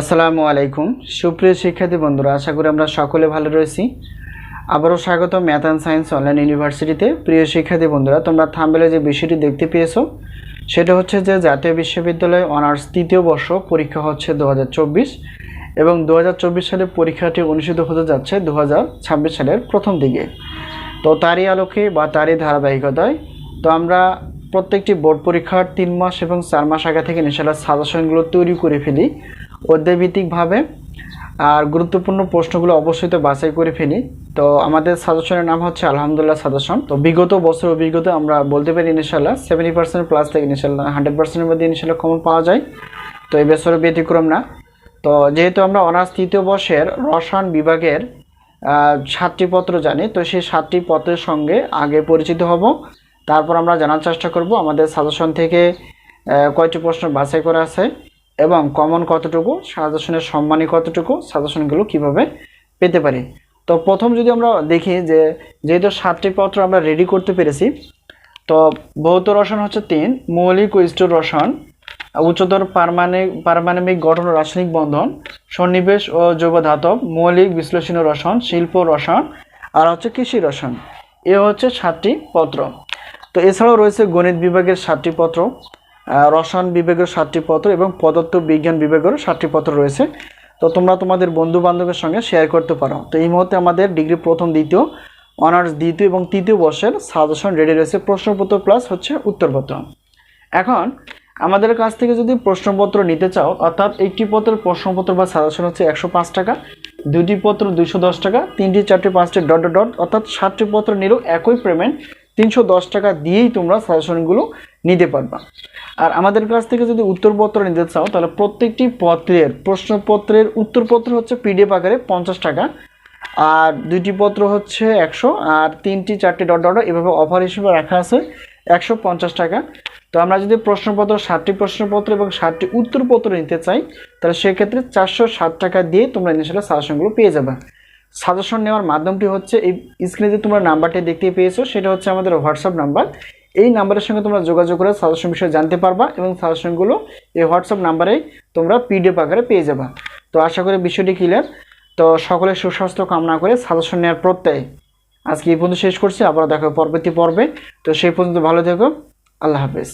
আসসালামু আলাইকুম। সুপ্রিয় শিক্ষার্থী বন্ধুরা, আশা করি আমরা সকলে ভালো রয়েছি। আবারও স্বাগত ম্যাথ অ্যান্ড সায়েন্স অনলাইন ইউনিভার্সিটিতে। প্রিয় শিক্ষার্থী বন্ধুরা, তোমরা থাম্বেলে যে বিষয়টি দেখতে পেয়েছ। সেটা হচ্ছে যে, জাতীয় বিশ্ববিদ্যালয় অনার্স তৃতীয় বর্ষ পরীক্ষা হচ্ছে দু হাজার চব্বিশ এবং দু হাজার চব্বিশ সালে পরীক্ষাটি অনুষ্ঠিত হতে যাচ্ছে দু হাজার ছাব্বিশ সালের প্রথম দিকে। তো তারই আলোকে বা তারই ধারাবাহিকতায়, তো আমরা প্রত্যেকটি বোর্ড পরীক্ষার তিন মাস এবং চার মাস আগে থেকে ইনশাল্লাহ সাজেশনগুলো তৈরি করে ফেলি। অধ্যায়ভিত্তিকভাবে আর গুরুত্বপূর্ণ প্রশ্নগুলো অবশ্যই তো বাছাই করে ফেলি। তো আমাদের সাজেশনের নাম হচ্ছে আলহামদুলিল্লাহ সাজেশন। তো বিগত বছর অভিজ্ঞতা আমরা বলতে পারি ইনশাল্লাহ সেভেন্টি পার্সেন্ট প্লাস থেকে ইনশাল্লাহ হান্ড্রেড পার্সেন্টের মধ্যে ইনশাল্লাহ কমন পাওয়া যায়। তো এই বছরের ব্যতিক্রম না। তো যেহেতু আমরা অনার্স তৃতীয় বর্ষের রসায়ন বিভাগের সাতটি পত্র জানি, তো সেই সাতটি পত্রের সঙ্গে আগে পরিচিত হব। তারপর আমরা জানার চেষ্টা করব। আমাদের সাজেশন থেকে কয়টি প্রশ্ন বাছাই করা আছে। এবং কমন কতটুকু? সাজেশনের সম্মানী কতটুকু? সাজেশনগুলো কীভাবে পেতে পারি? তো প্রথম যদি আমরা দেখি যে, যেহেতু সাতটি পত্র আমরা রেডি করতে পেরেছি, তো ভৌত রসায়ন হচ্ছে তিন, মৌলিক স্থূল রসায়ন, উচ্চতর পারমাণবিক পারমাণবিক গঠন রাসায়নিক বন্ধন, সন্নিবেশ ও জৈব ধাতব মৌলিক বিশ্লেষণ ও রসায়ন, শিল্প রসায়ন, আর হচ্ছে কৃষি রসায়ন। এ হচ্ছে সাতটি পত্র। তো এছাড়াও রয়েছে গণিত বিভাগের সাতটি পত্র। রসায়ন বিভাগের সাতটি পত্র এবং পদার্থ বিজ্ঞান বিভাগেরও সাতটি পত্র রয়েছে। তো তোমরা তোমাদের বন্ধু বান্ধবের সঙ্গে শেয়ার করতে পারো। তো এই মুহূর্তে আমাদের ডিগ্রি প্রথম, দ্বিতীয় অনার্স দ্বিতীয় এবং তৃতীয় বর্ষের সাজেশন রেডি রয়েছে। প্রশ্নপত্র প্লাস হচ্ছে উত্তরপত্র। এখন আমাদের কাছ থেকে যদি প্রশ্নপত্র নিতে চাও, অর্থাৎ একটি পত্রের প্রশ্নপত্র বা সাজেশন হচ্ছে একশো পাঁচ টাকা দুটি পত্র দুশো দশ টাকা, তিনটি, চারটি, পাঁচটি ডট ডট ডট অর্থাৎ ষাটটি পত্র নিলেও একই পেমেন্ট তিনশো দশ টাকা দিয়েই তোমরা সাজেশনগুলো নিতে পারবা। আর আমাদের কাছ থেকে যদি উত্তরপত্র নিতে চাও, তাহলে প্রত্যেকটি পত্রের, প্রশ্নপত্রের উত্তরপত্র হচ্ছে পিডিএফ আকারে পঞ্চাশ টাকা। আর দুইটি পত্র হচ্ছে একশো, আর তিনটি, চারটি ডট ডট, এভাবে অফার হিসেবে রাখা আছে একশো পঞ্চাশ টাকা। তো আমরা যদি প্রশ্নপত্র ষাটটি প্রশ্নপত্র এবং ষাটটি উত্তরপত্র নিতে চাই, তাহলে সেক্ষেত্রে চারশো ষাট টাকা দিয়ে তোমরা ইনশাল্লাহ সাজেশনগুলো পেয়ে যাবে। সাজেশন নেওয়ার মাধ্যমটি হচ্ছে, এই স্ক্রিনে যে তোমরা নাম্বারটি দেখতে পেয়েছ, সেটা হচ্ছে আমাদের হোয়াটসঅ্যাপ নাম্বার এই নাম্বারের সঙ্গে তোমরা যোগাযোগ করে সাজেশন বিষয়ে জানতে পারবা এবং সাজেশনগুলো এই হোয়াটসঅ্যাপ নাম্বারে তোমরা পিডিএফ আকারে পেয়ে যাবা। তো আশা করি বিষয়টি ক্লিয়ার তো সকলের সুস্বাস্থ্য কামনা করে সাজেশন নেওয়ার প্রত্যয় আজকে এই পর্যন্ত শেষ করছি। আবার দেখো পরবর্তী পর্বে। তো সেই পর্যন্ত ভালো থেকো। আল্লাহ হাফেজ।